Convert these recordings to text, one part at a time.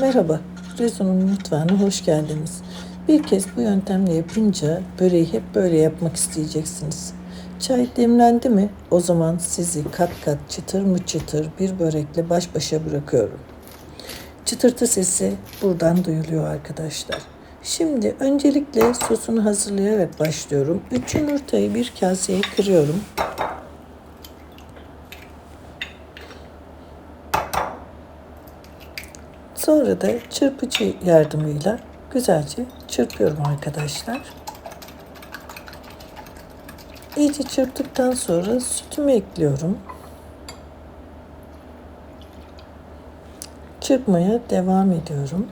Merhaba, Rezo'nun mutfağına hoş geldiniz. Bir kez bu yöntemle yapınca böreği hep böyle yapmak isteyeceksiniz. Çay demlendi mi? O zaman sizi kat kat çıtır mı çıtır bir börekle baş başa bırakıyorum. Çıtırtı sesi buradan duyuluyor arkadaşlar. Şimdi öncelikle sosunu hazırlayarak başlıyorum. 3 yumurtayı bir kaseye kırıyorum. Sonra da çırpıcı yardımıyla güzelce çırpıyorum arkadaşlar. İyice çırptıktan sonra sütümü ekliyorum. Çırpmaya devam ediyorum.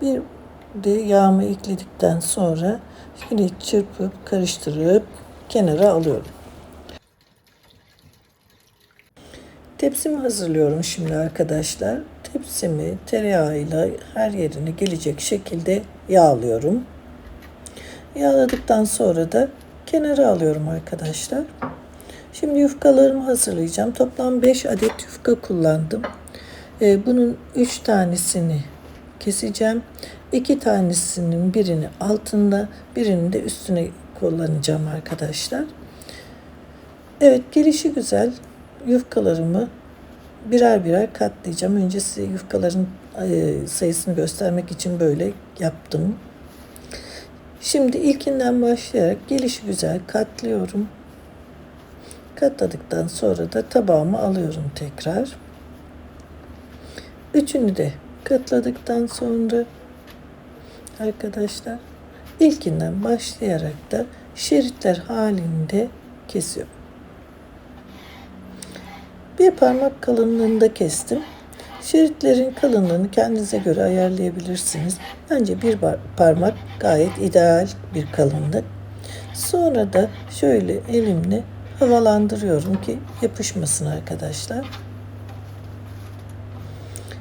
Bir de yağımı ekledikten sonra yine çırpıp karıştırıp kenara alıyorum. Tepsimi hazırlıyorum şimdi arkadaşlar. Tepsimi tereyağıyla her yerine gelecek şekilde yağlıyorum. Yağladıktan sonra da kenara alıyorum arkadaşlar. Şimdi yufkalarımı hazırlayacağım. Toplam 5 adet yufka kullandım. Ee, bunun 3 tanesini keseceğim. 2 tanesinin birini altında, birini de üstüne kullanacağım arkadaşlar. Evet gelişi güzel yufkalarımı birer birer katlayacağım. Önce size yufkaların e, sayısını göstermek için böyle yaptım. Şimdi ilkinden başlayarak gelişi güzel katlıyorum. Katladıktan sonra da tabağıma alıyorum tekrar. Üçünü de katladıktan sonra arkadaşlar ilkinden başlayarak da şeritler halinde kesiyorum. Bir parmak kalınlığında kestim. Şeritlerin kalınlığını kendinize göre ayarlayabilirsiniz. Bence bir parmak gayet ideal bir kalınlık. Sonra da şöyle elimle havalandırıyorum ki yapışmasın arkadaşlar.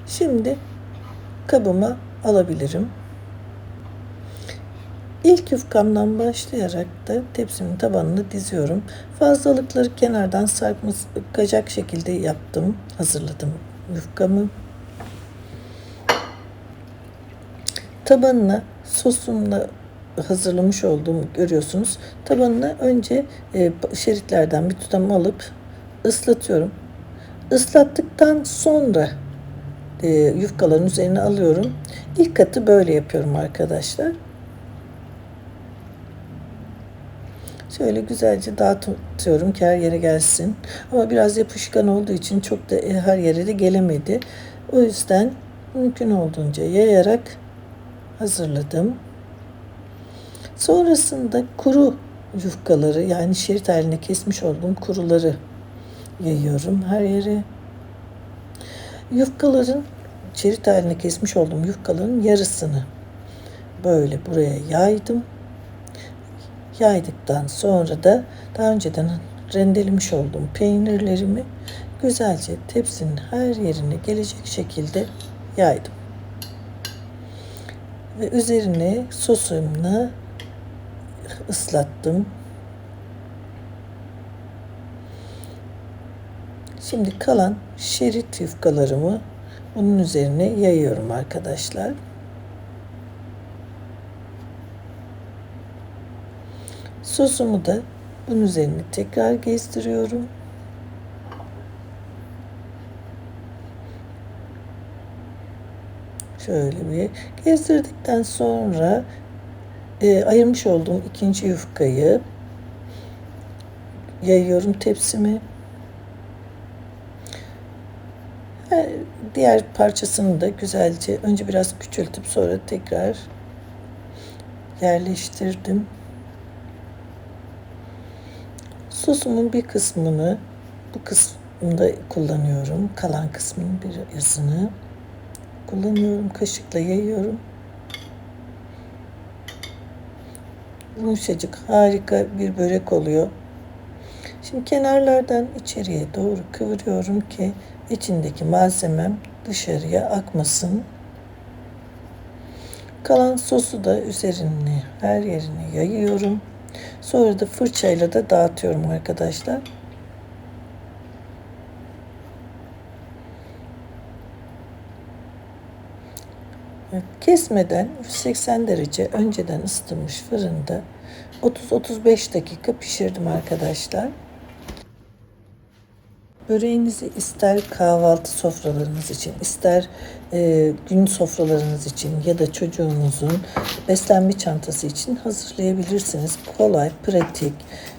Şimdi kabıma alabilirim. İlk yufkamdan başlayarak da tepsimin tabanını diziyorum. Fazlalıkları kenardan sarkacak şekilde yaptım. Hazırladım yufkamı. Tabanına sosumla hazırlamış olduğumu görüyorsunuz. Tabanına önce e, şeritlerden bir tutam alıp ıslatıyorum. Islattıktan sonra e, yufkaların üzerine alıyorum. İlk katı böyle yapıyorum arkadaşlar. Şöyle güzelce dağıtıyorum ki her yere gelsin. Ama biraz yapışkan olduğu için çok da e, her yere de gelemedi. O yüzden mümkün olduğunca yayarak hazırladım. Sonrasında kuru yufkaları yani şerit haline kesmiş olduğum kuruları yayıyorum her yere. Yufkaların şerit haline kesmiş olduğum yufkaların yarısını böyle buraya yaydım yaydıktan sonra da daha önceden rendelemiş olduğum peynirlerimi güzelce tepsinin her yerine gelecek şekilde yaydım. Ve üzerine sosumla ıslattım. Şimdi kalan şerit yufkalarımı bunun üzerine yayıyorum arkadaşlar. Sosumu da bunun üzerine tekrar gezdiriyorum. Şöyle bir gezdirdikten sonra e, ayırmış olduğum ikinci yufkayı yayıyorum tepsimi. Diğer parçasını da güzelce önce biraz küçültüp sonra tekrar yerleştirdim. Sosumun bir kısmını bu kısmında kullanıyorum. Kalan kısmının bir yazını kullanıyorum. Kaşıkla yayıyorum. Yumuşacık harika bir börek oluyor. Şimdi kenarlardan içeriye doğru kıvırıyorum ki içindeki malzemem dışarıya akmasın. Kalan sosu da üzerine her yerine yayıyorum. Sonra da fırçayla da dağıtıyorum arkadaşlar. Kesmeden 180 derece önceden ısıtılmış fırında 30-35 dakika pişirdim arkadaşlar. Böreğinizi ister kahvaltı sofralarınız için, ister e, gün sofralarınız için ya da çocuğunuzun beslenme çantası için hazırlayabilirsiniz. Kolay, pratik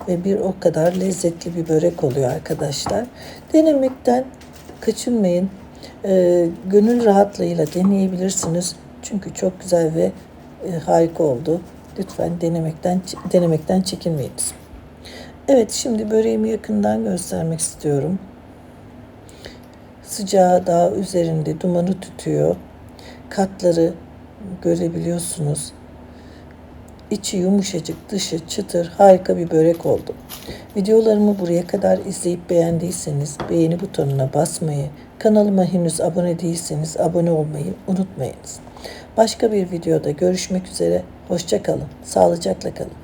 ve bir o kadar lezzetli bir börek oluyor arkadaşlar. Denemekten kaçınmayın. E, gönül rahatlığıyla deneyebilirsiniz. Çünkü çok güzel ve e, harika oldu. Lütfen denemekten denemekten çekinmeyiniz. Evet şimdi böreğimi yakından göstermek istiyorum. Sıcağı daha üzerinde dumanı tutuyor. Katları görebiliyorsunuz. İçi yumuşacık, dışı çıtır, harika bir börek oldu. Videolarımı buraya kadar izleyip beğendiyseniz beğeni butonuna basmayı, kanalıma henüz abone değilseniz abone olmayı unutmayınız. Başka bir videoda görüşmek üzere. Hoşça kalın. Sağlıcakla kalın.